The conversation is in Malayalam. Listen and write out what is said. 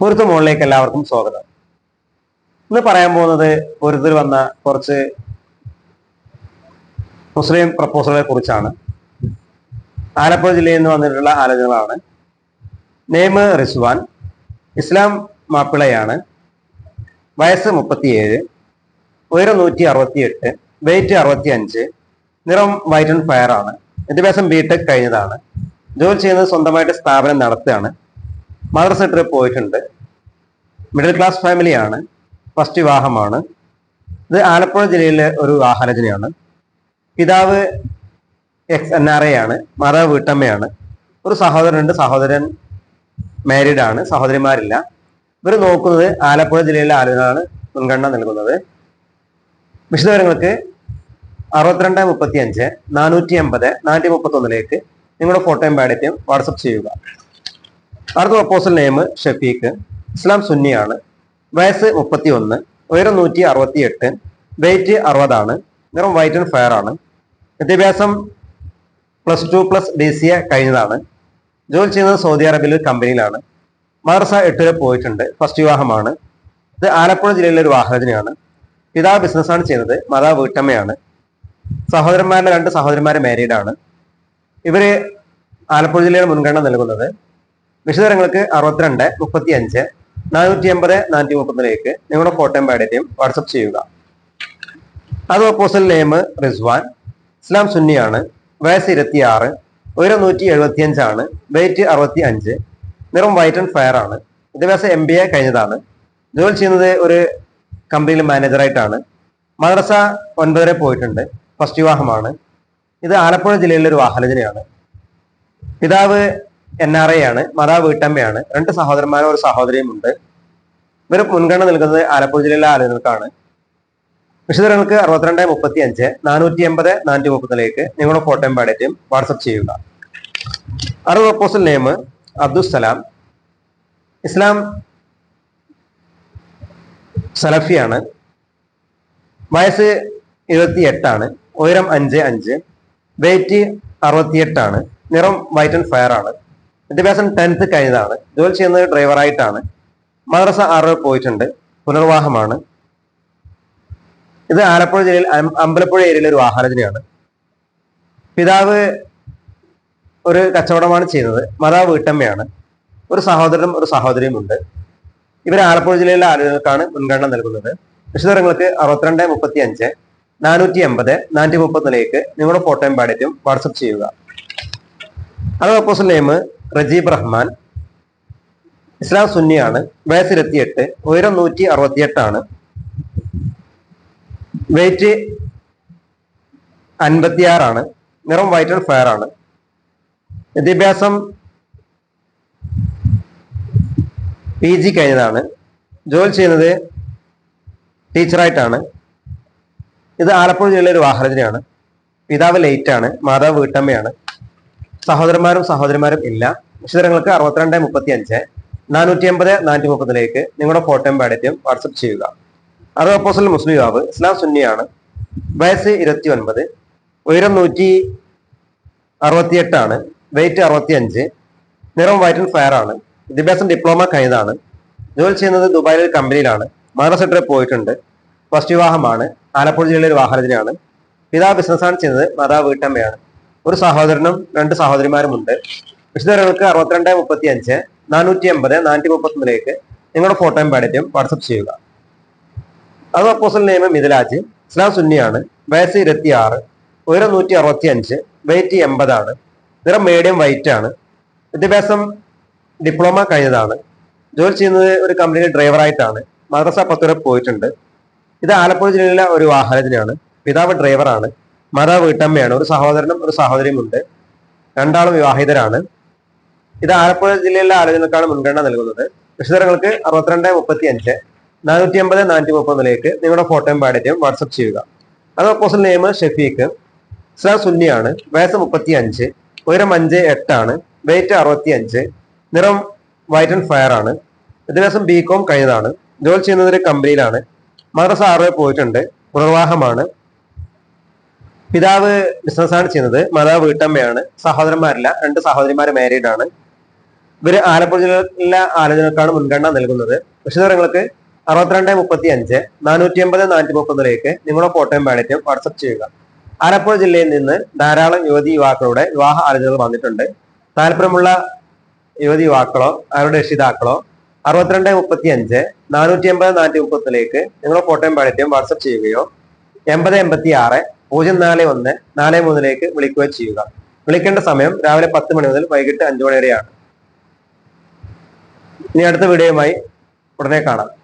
പൊരുത്ത മുകളിലേക്ക് എല്ലാവർക്കും സ്വാഗതം. ഇന്ന് പറയാൻ പോകുന്നത് പൊരുത്തിൽ വന്ന കുറച്ച് മുസ്ലിം പ്രപ്പോസലുകളെ കുറിച്ചാണ്. ആലപ്പുഴ ജില്ലയിൽ നിന്ന് വന്നിട്ടുള്ള ആലോചനകളാണ്. നെയ്മ് റിസ്വാൻ ഇസ്ലാം മാപ്പിളയാണ് വയസ്സ് മുപ്പത്തിയേഴ് ഉയരം നൂറ്റി അറുപത്തി എട്ട് വെയിറ്റ് അറുപത്തി അഞ്ച് നിറം വൈറ്റ് ആൻഡ് ഫയർ ആണ്. വിദ്യാഭ്യാസം ബിടെക് കഴിഞ്ഞതാണ്. ജോലി ചെയ്യുന്നത് സ്വന്തമായിട്ട് സ്ഥാപനം നടത്തുകയാണ്. മദ്രസ ട്രിപ്പ് പോയിട്ടുണ്ട്. മിഡിൽ ക്ലാസ് ഫാമിലിയാണ് ഫസ്റ്റ് വിവാഹമാണ്. ഇത് ആലപ്പുഴ ജില്ലയിലെ ഒരു വിവാഹാലോചനയാണ് പിതാവ് എക്സ് എൻ ആർ എ ആണ് മാതാവ് വീട്ടമ്മയാണ്. ഒരു സഹോദരനുണ്ട്. സഹോദരൻ മാരീഡ് ആണ്. സഹോദരിമാരില്ല. ഇവർ നോക്കുന്നത് ആലപ്പുഴ ജില്ലയിലെ ആളുകളാണ് മുൻഗണന നൽകുന്നത്. വിശദവിവരങ്ങൾക്ക് അറുപത്തിരണ്ട് മുപ്പത്തി അഞ്ച് നാനൂറ്റി എൺപത് നാനൂറ്റി മുപ്പത്തി ഒന്നിലേക്ക് നിങ്ങളുടെ ഫോട്ടോയും ബാഡറ്റും വാട്സപ്പ് ചെയ്യുക. അടുത്ത പ്രപ്പോസൽ നെയിം ഷഫീഖ്. ഇസ്ലാം സുന്നിയാണ്. വയസ്സ് മുപ്പത്തി ഒന്ന് ഉയരം നൂറ്റി അറുപത്തി എട്ട് വെയിറ്റ് അറുപതാണ് നിറം വൈറ്റ് ആൻഡ് ഫയർ ആണ്. വിദ്യാഭ്യാസം plus two plus D C A കഴിഞ്ഞതാണ്. ജോലി ചെയ്യുന്നത് സൗദി അറേബ്യയിലെ ഒരു കമ്പനിയിലാണ് മദർസ എട്ട് വരെ പോയിട്ടുണ്ട്. ഫസ്റ്റ് വിവാഹമാണ്. ഇത് ആലപ്പുഴ ജില്ലയിലെ ഒരു വാഹനത്തിനാണ് പിതാവ് ബിസിനസ്സാണ് ചെയ്യുന്നത് മാതാവ് വീട്ടമ്മയാണ്. സഹോദരന്മാരുടെ രണ്ട് സഹോദരന്മാരെ മാരീഡാണ് ഇവർ ആലപ്പുഴ ജില്ലയിൽ മുൻഗണന നൽകുന്നത്. വിശദവിവരങ്ങൾക്ക് അറുപത്തിരണ്ട് മുപ്പത്തി അഞ്ച് നാനൂറ്റി എൺപത് നാനൂറ്റി മുപ്പത്തിലേക്ക് നിങ്ങളുടെ ഫോട്ടോയും ബയോഡേറ്റയും വാട്സപ്പ് ചെയ്യുക. അത് പ്രപ്പോസൽ നെയിം റിസ്വാൻ. ഇസ്ലാം സുന്നിയാണ്. വയസ്സ് ഇരുപത്തി ആറ് ഉയരം നൂറ്റി എഴുപത്തി അഞ്ചാണ് വെയിറ്റ് അറുപത്തി അഞ്ച് നിറം വൈറ്റ് ആൻഡ് ഫയർ ആണ്. വിദ്യാഭ്യാസം എം ബി എ കഴിഞ്ഞതാണ്. ജോലി ചെയ്യുന്നത് ഒരു കമ്പനിയിൽ മാനേജറായിട്ടാണ് മദ്രസ ഒൻപതരെ പോയിട്ടുണ്ട്. ഫസ്റ്റ് വിവാഹമാണ്. ഇത് ആലപ്പുഴ ജില്ലയിലെ ഒരു വാഹനജനയാണ്. പിതാവ് എൻ ആർ ഐ ആണ് മാതാവ് വീട്ടമ്മയാണ്. രണ്ട് സഹോദരന്മാരും ഒരു സഹോദരിയും ഉണ്ട്. ഇവർ മുൻഗണന നൽകുന്നത് ആലപ്പുഴ ജില്ലയിലെ ആളുകൾക്കാണ്. വിശദങ്ങൾക്ക് അറുപത്തിരണ്ട് മുപ്പത്തി അഞ്ച് നാനൂറ്റി എൺപത് നാനൂറ്റി മുപ്പതിലേക്ക് നിങ്ങളുടെ ഫോട്ടോയും പാടേറ്റും വാട്സപ്പ് ചെയ്യുക. അടുത്ത പ്രപ്പോസൽ നെയിം അബ്ദുസലാം ഇസ്ലാം സലഫിയാണ്. വയസ്സ് ഇരുപത്തി എട്ടാണ് ഉയരം അഞ്ച് അഞ്ച് വെയിറ്റ് അറുപത്തിയെട്ടാണ് നിറം വൈറ്റ് ആൻഡ് ഫയർ ആണ്. വിദ്യാഭ്യാസം ടെൻത്ത് കഴിഞ്ഞതാണ്. ജോലി ചെയ്യുന്നത് ഡ്രൈവറായിട്ടാണ് മദ്രസ ആറ് പോയിട്ടുണ്ട്. പുനർവാഹമാണ് ഇത് ആലപ്പുഴ ജില്ലയിൽ അമ്പലപ്പുഴ ഏരിയയിലെ ഒരു വാഹനജനയാണ് പിതാവ് ഒരു കച്ചവടമാണ് ചെയ്യുന്നത്. മാതാവ് വീട്ടമ്മയാണ്. ഒരു സഹോദരനും ഒരു സഹോദരിയും ഉണ്ട്. ഇവർ ആലപ്പുഴ ജില്ലയിലെ ആളുകൾക്കാണ് മുൻഗണന നൽകുന്നത്. വിശദങ്ങൾക്ക് അറുപത്തിരണ്ട് മുപ്പത്തി അഞ്ച് നാനൂറ്റി എൺപത് നാനൂറ്റി മുപ്പത്തിലേക്ക് നിങ്ങളുടെ ഫോട്ടോയും ബാഡറ്റും വാട്സപ്പ് ചെയ്യുക. അത് പ്രപ്പോസൽ നെയിം റജീബ് റഹ്മാൻ ഇസ്ലാം സുന്നിയാണ്. വയസ്സ് ഇരുപത്തിയെട്ട് ഉയരം നൂറ്റി അറുപത്തിയെട്ടാണ് വെയിറ്റ് അൻപത്തിയാറാണ്. നിറം വൈറ്റ് ആൻഡ് ഫയർ ആണ്. വിദ്യാഭ്യാസം പി ജി കഴിഞ്ഞതാണ്. ജോലി ചെയ്യുന്നത് ടീച്ചറായിട്ടാണ്. ഇത് ആലപ്പുഴ ജില്ലയിലെ ഒരു വാഹനത്തിനാണ് പിതാവ് ലേറ്റ് ആണ്. മാതാവ് വീട്ടമ്മയാണ്. സഹോദരന്മാരും സഹോദരിമാരും ഇല്ല. വിശദങ്ങൾക്ക് അറുപത്തിരണ്ട് മുപ്പത്തി അഞ്ച് നാനൂറ്റി എൺപത് നാനൂറ്റി മുപ്പതിലേക്ക് നിങ്ങളുടെ ഫോട്ടോയും ബാഡറ്റും വാട്സപ്പ് ചെയ്യുക. അത് അപ്പോസൽ മുസ്ലിം യുവാവ് ഇസ്ലാം സുന്നിയാണ്. വയസ്സ് ഇരുപത്തി ഒൻപത് ഉയരം നൂറ്റി അറുപത്തിയെട്ടാണ് വെയിറ്റ് അറുപത്തി അഞ്ച് നിറം വൈറ്റ് ആൻഡ് ഫയർ ആണ് വിദ്യാഭ്യാസം ഡിപ്ലോമ കഴിഞ്ഞതാണ് ജോലി ചെയ്യുന്നത് ദുബായിലെ ഒരു കമ്പനിയിലാണ് മദ്രസ പോയിട്ടുണ്ട് ഫസ്റ്റ് വിവാഹമാണ് ആലപ്പുഴ ജില്ലയിലെ ഒരു വാഹനത്തിനാണ് പിതാവ് ബിസിനസ്സാണ് ചെയ്യുന്നത് മാതാവ് വീട്ടമ്മയാണ്. ഒരു സഹോദരനും രണ്ട് സഹോദരിമാരും ഉണ്ട് വിശദങ്ങൾക്ക് അറുപത്തിരണ്ട് മുപ്പത്തി അഞ്ച് നാനൂറ്റി എൺപത് നാനൂറ്റി മുപ്പത്തൊന്നിലേക്ക് നിങ്ങളുടെ ഫോട്ടോയും പാടിറ്റും വാട്സപ്പ് ചെയ്യുക. അത് അപ്പോസൽ നിയമം മിഥിലാജ് ഇസ്ലാം സുന്നിയാണ് വയസ്സ് ഇരുപത്തി ആറ് ഉയരം നൂറ്റി അറുപത്തി അഞ്ച് വെയിറ്റ് എൺപതാണ് നിറം മീഡിയം വൈറ്റ് ആണ് വിദ്യാഭ്യാസം ഡിപ്ലോമ കഴിഞ്ഞതാണ് ജോലി ചെയ്യുന്നത് ഒരു കമ്പനിയിൽ ഡ്രൈവറായിട്ടാണ് മദ്രസ പത്ത് വരെ പോയിട്ടുണ്ട്. ഇത് ആലപ്പുഴ ജില്ലയിലെ ഒരു വാഹനത്തിനാണ് പിതാവ് ഡ്രൈവറാണ് മാതാവ് വീട്ടമ്മയാണ്. ഒരു സഹോദരനും ഒരു സഹോദരിയും ഉണ്ട് രണ്ടാളും വിവാഹിതരാണ്. ഇത് ആലപ്പുഴ ജില്ലയിലെ ആലോചനക്കാണ് മുൻഗണന നൽകുന്നത്. വിശദങ്ങൾക്ക് അറുപത്തിരണ്ട് മുപ്പത്തി അഞ്ച് നാനൂറ്റി അമ്പത് നാനൂറ്റി മുപ്പതിലേക്ക് നിങ്ങളുടെ ഫോട്ടോയും ബാഡറ്റും വാട്സപ്പ് ചെയ്യുക. അത് ഓപ്പോസിറ്റ് നെയിം ഷഫീഖ് ഇസ്ലാം സുന്നിയാണ് വയസ്സ് മുപ്പത്തി അഞ്ച് ഉയരം അഞ്ച് എട്ടാണ് വെയിറ്റ് അറുപത്തി അഞ്ച് നിറം വൈറ്റ് ആൻഡ് ഫയർ ആണ്. വിദ്യാഭ്യാസം ബി കോം കഴിഞ്ഞതാണ്. ജോലി ചെയ്യുന്നത് ഒരു കമ്പനിയിലാണ്. മദ്രസ ആറ് പോയിട്ടുണ്ട്. പുനർവാഹമാണ് പിതാവ് ബിസിനസ്സാണ് ചെയ്യുന്നത്. മാതാവ് വീട്ടമ്മയാണ്. സഹോദരന്മാരില്ല. രണ്ട് സഹോദരിമാര് മാരീഡ് ആണ്. ഇവർ ആലപ്പുഴ ജില്ലയിലെ ആലോചനക്കാണ് മുൻഗണന നൽകുന്നത്. വിശദങ്ങൾക്ക് അറുപത്തിരണ്ട് മുപ്പത്തി അഞ്ച് നാനൂറ്റി അമ്പത് നാനൂറ്റി മുപ്പതിലേക്ക് നിങ്ങളുടെ ഫോട്ടോയും ബാലറ്റും വാട്സപ്പ് ചെയ്യുക. ആലപ്പുഴ ജില്ലയിൽ നിന്ന് ധാരാളം യുവതി യുവാക്കളുടെ വിവാഹ ആലോചനകൾ വന്നിട്ടുണ്ട്. താല്പര്യമുള്ള യുവതി യുവാക്കളോ അവരുടെ രക്ഷിതാക്കളോ അറുപത്തിരണ്ട് മുപ്പത്തി അഞ്ച് നാനൂറ്റി അമ്പത് നാനൂറ്റി മുപ്പത്തിലേക്ക് നിങ്ങളുടെ ഫോട്ടോയും ബാലറ്റും വാട്സപ്പ് ചെയ്യുകയോ എൺപത് എൺപത്തി ആറ് പൂജ്യം നാല് ഒന്ന് നാല് മൂന്നിലേക്ക് വിളിക്കുക ചെയ്യുക. വിളിക്കേണ്ട സമയം രാവിലെ പത്ത് മണി മുതൽ വൈകിട്ട് അഞ്ചു മണി വരെയാണ്. ഇനി അടുത്ത വീഡിയോയുമായി ഉടനെ കാണാം.